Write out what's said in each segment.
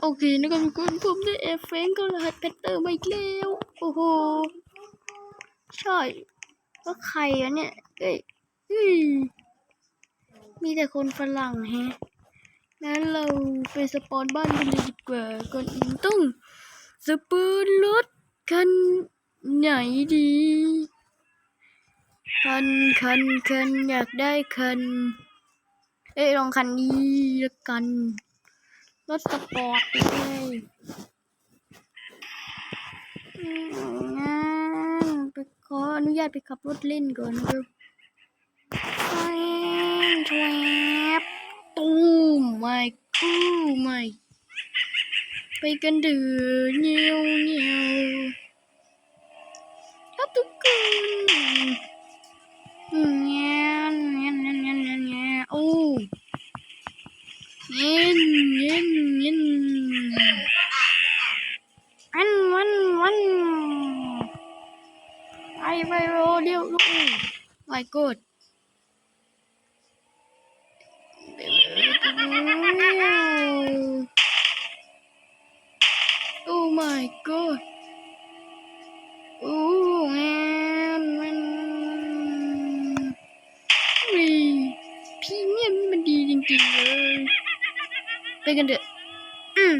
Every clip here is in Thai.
โอเคนะครับทุกคนผมได้เอฟเฟงก็รหัสแพตเตอร์มาอีกแล้ว โอ้โห ใช่ว่าใครอะเนี่ยเอ้ยเฮ้ยมีแต่คนฝรั่งแฮะงั้นเราไปสปอนบ้านกันเลยดีกว่าก่อนอื่นต้องสปอนรถคันไหนดี คันคันคันอยากได้คัน เอ้ยลองคันนี้ละกัน รถสปอร์ตเลยงั้นไปขออนุญาตไปขับรถเล่นก่อนนะครับแทวบแทวบตูมไม่กู้ไม่ไปกันเดือเนียวเนียวครับทุกคนเงี้ยเงี้ยเงี้ยเงี้ยโอ้ ย็นเย็นเย็นอันวันวันไปไปโรเดียวลูกไว้กดโอ้ my god โอ้แมนมันมีพรีเมียมมันดีจริงๆเลย ไปกันเถอะ อืม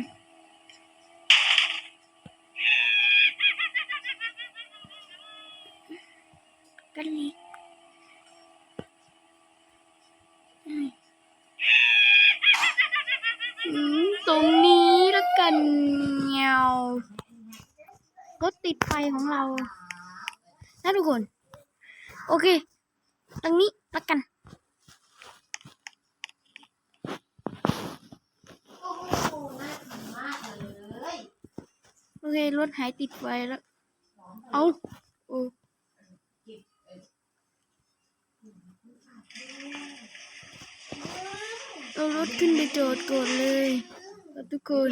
กันเลยอืมอืมตรงนี้ละกันเงารถติดไฟของเรา นะทุกคน โอเค ตรงนี้ละกัน โอ้โหน่ากินมากเลย โอเครถหายติดไฟแล้ว เอาโอ้เอารถขึ้นไปจอดก่อนเลยทุกคน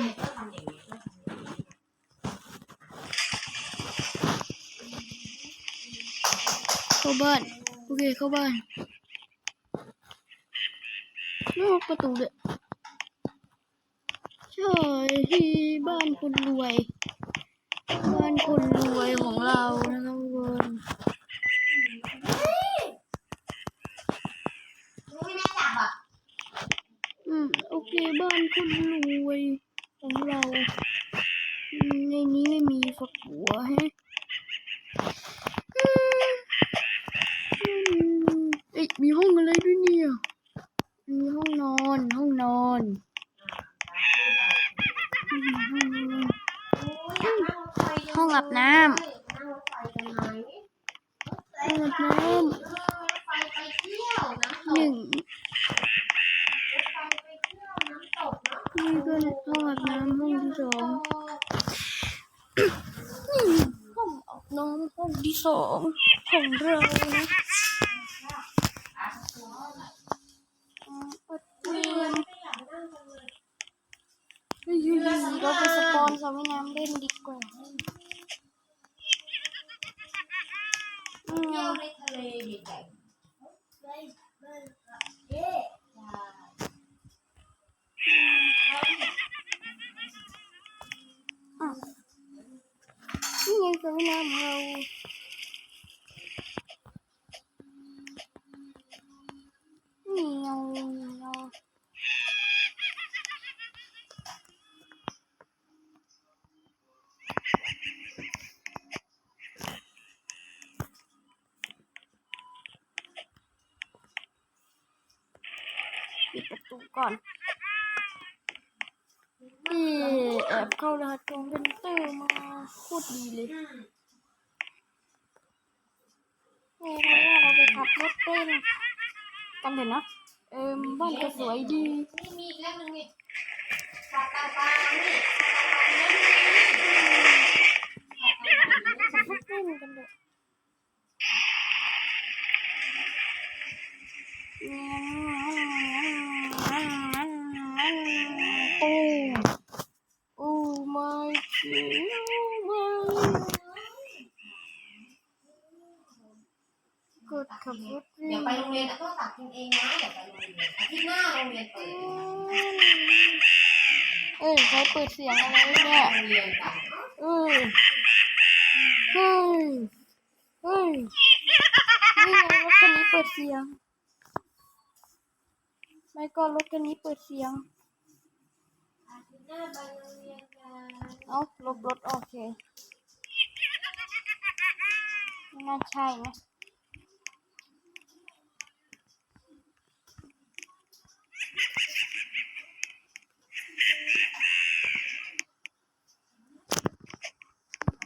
เข้าบ้าน โอเคเข้าบ้านนอกประตูเลยใช่ที่บ้านคนรวย บ้านคนรวยของเรานะครับทุกคน ไม่แม่จับอะ อืมโอเค บ้านคนรวยของเราอืมในนี้ไม่มีฝักบัวแฮะอืมอืมเอ้ยมีห้องอะไรด้วยเนี่ยมีห้องนอน ห้องนอนอืมห้องนอน โอ้ยอยากนั่งรถไฟจั ห้องอาบน้ นั่งรถไฟกันไหม ห้องอาบน้ เออรถไฟไปเที่ยวน้ำตำหนึ่ ก ง รถไฟไปเที่ยวน้ำตกเนาะ นี่ก็ห้องอาบน้ำห้องที่สอง นี่ ห้องอาบน้ำห้องที่สองของเรานะปัดเตียงเฮ้ยๆเราไปสปอนสระว่ายน้ำเล่นดีกว่าอืเที่ยวมในทะเลใหญ่ๆเฮ้ยเฮ้ยเอ๊ะใช่อะนี่ไงสระว่ายน้อ เรานี่เงาเงา ปิดประตูก่อน นี่แอบเข้ารหัสคอมพิวเตอร์มาโคตรดีเลยนี่เราไปขับรถเต้นกันเถอะนะเอิมบ้านก็สวยดีนี่มีอีกเรื่องนึงนี่สัตว์ต่านี่ขับรถเต้นกันเถอะโอ้โอ้ my god กดขับรถเดี๋ยวไปโรงเรียนเอาโทรศัพท์กินเองนะเดี๋ยวไปโรงเรียนอาทิตย์หน้าโรงเรียนเปิดเอ้ยใครเปิดเสียงอะไรเนี่ยเรียนกันเอ้ยเฮ้ยเฮ้ยนี่ไงรถคันนี้เปิดเสียง ไม่ก็รถคันนี้เปิดเสียงอาทิตย์หน้าไปโรงเรียนกันเอาลบรถโอเคไม่น่าใช่นะ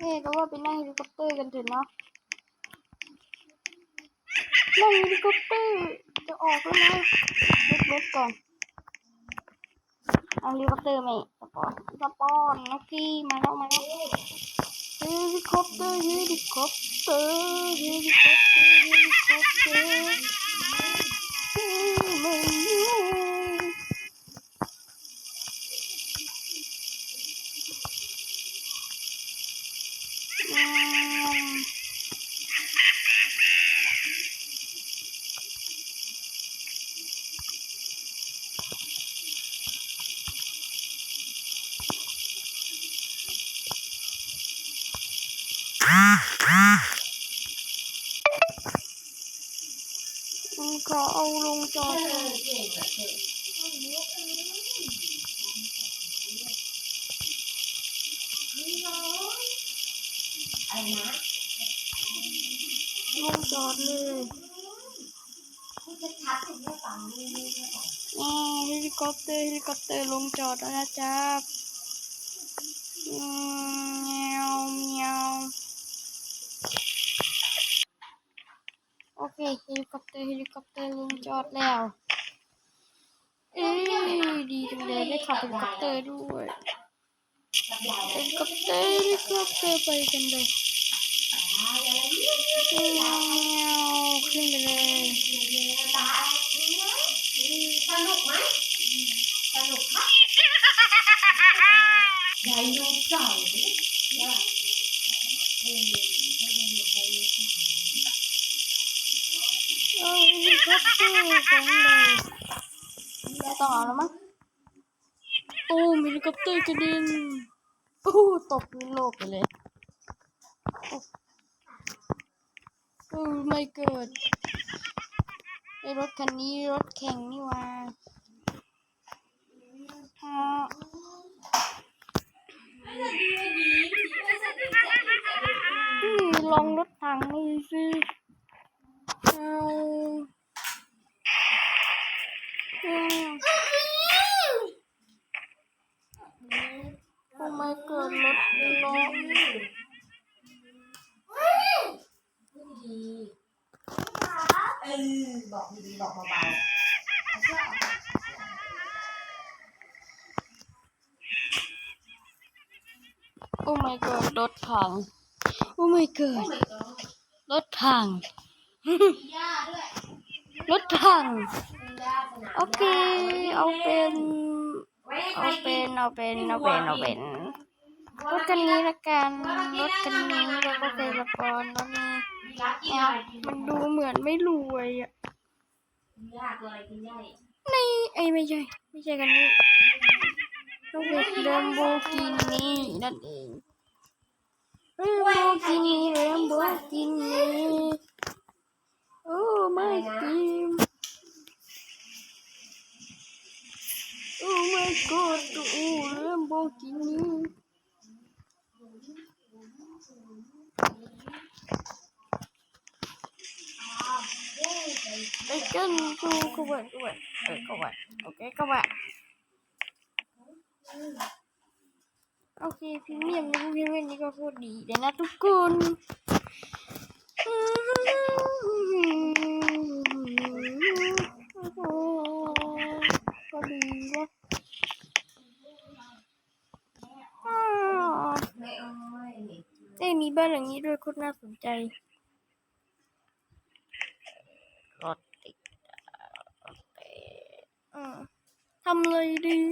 เฮ้ก็ว่าไปนั่งเฮลิคอปเตอร์กันเถอะเนาะนั่งเฮลิคอปเตอร์จะออกแล้วนะลบรถก่อนเอาเฮลิคอปเตอร์ไหมสปอนสปอนนกกี้มาแล้วมาแล้วเฮลิคอปเตอร์เฮลิคอปเตอร์เฮลิคอปเตอร์เฮลิคอปเตอร์ไม่อยู่อืมอืมขอเอาลงจอ เอ ก่อน อเก่งอะเก่งนี่น้องอะไรนะ ลงจอดเลยพูดชัดๆถึงได้ฟังนี่นี่ก็ต่ออ่าเฮลิคอปเตอร์เฮลิคอปเตอร์ลงจอดแล้วนะจ๊ะอืมเมียวเมียวโอเคเฮลิคอปเตอร์เฮลิคอปเตอร์ลงจอดแล้ว เอ้ยดีจังเลยได้ขับเฮลิคอปเตอร์ด้วยกับยายเฮลิคอปเตอร์เฮลิคอปเตอร์ไปกันเลย ขึ้นไปเลยตาสนุกไหมสนุกครับไดโนเสาร์ว่าเออให้ไดโนเสาร์เอาเฮลิคอปเตอร์ของเราไม่ต้องอแล้วมั้งตูมเฮลิคอปเตอร์กระเด็นโอ้ตกโลกไปเลย โอ้ไม่เกิดไอรถคันนี้รถแข่งนี่ว่าฮะนี่ลองรถถังนี่สิเอาอืมโอ้ไม่เกิดรถล้อ ดีเออบอกดีๆบอกเบาๆโอ้ my god รถถัง โอ้ my god รถถัง ย่าด้วยรถถังย่าสนามโอเค เอาเป็นเอาเป็นเอาเป็น เอาเป็น เอาเป็น รถคันนี้ละกัน รถคันนี้แล้วก็เป็นสปอนแล้วนี่รัน มันดูเหมือนไม่รวยอะย่าตัวอะไรกินย่านี่ไอ้ยไม่ใช่ ไม่ใช่กันนี้ต้องเป็นเรมโบกินี่นั่นเองเรมโบกินี่เรมโบกินี่โอ้ไม่กิมโอ้ my god โอ้เรมโบกินี่ ไปกันดูกวนกวนเออกวนโอเคกวนโอเคพรีเมียมนี่พรีเมียนี่ก็โคตรดีเลยนะทุกคนก็ดีนะอ้าวไม่เอาไม่เอ้มีบ้านหลังนี้ด้วยโคตรน่าสนใจ hamlayı.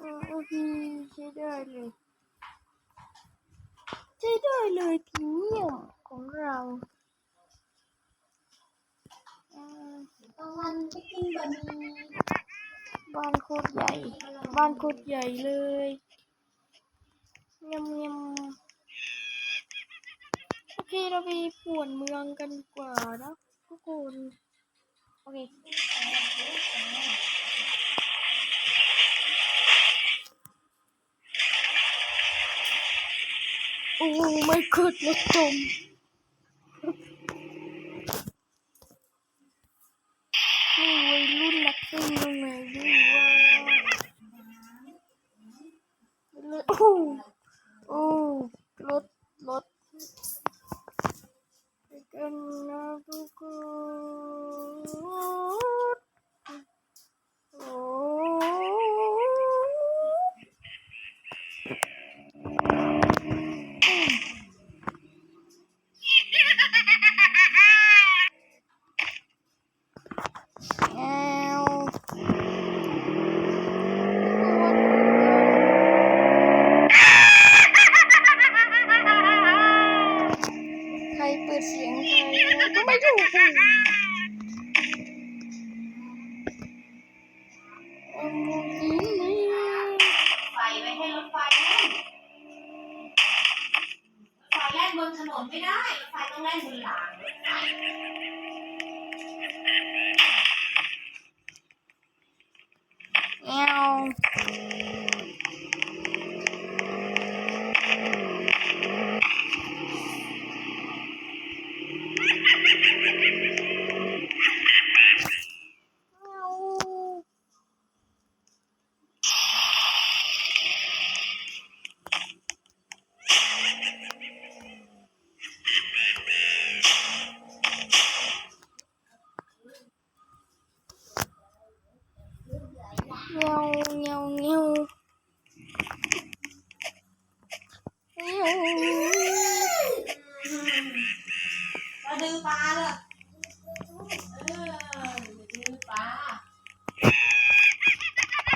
Oh, he's a. ญ่บ้านโคตรใหญ่เลยยำยำโอเคเราไปป่วนเมืองกันดีกว่านะทุกคนโอเคโอ้ไม่เกิดรถจมนี่วัยรุ่นนักซิ่งยังไงดีวะเลยโอ้ โอ้รถรถไปกันนะทุกคนโอ้ แเงี้ยวเงี้ยวเงี้ยวเงี้ยวมาดื้อปลาเลยเออดื้อปลา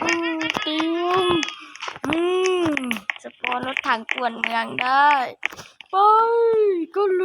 อืมติมอืมสปอนรถถังกวนเมืองได้ไปก็เ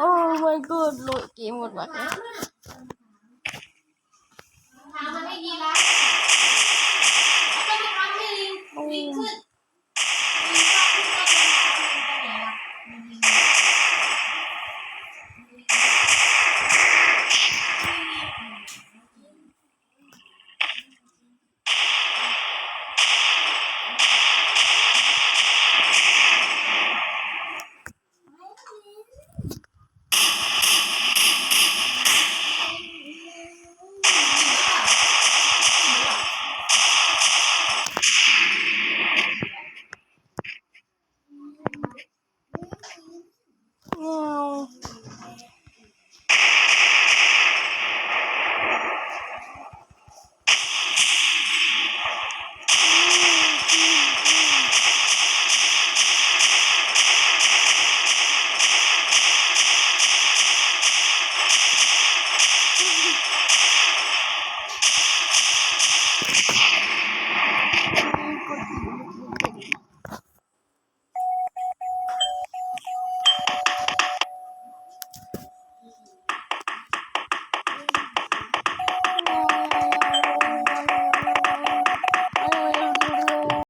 โอ้ my god โหลดเกมหมดบัเทามันไม่ดีแล้วต้ปทำให้ลิงลิงขึ้น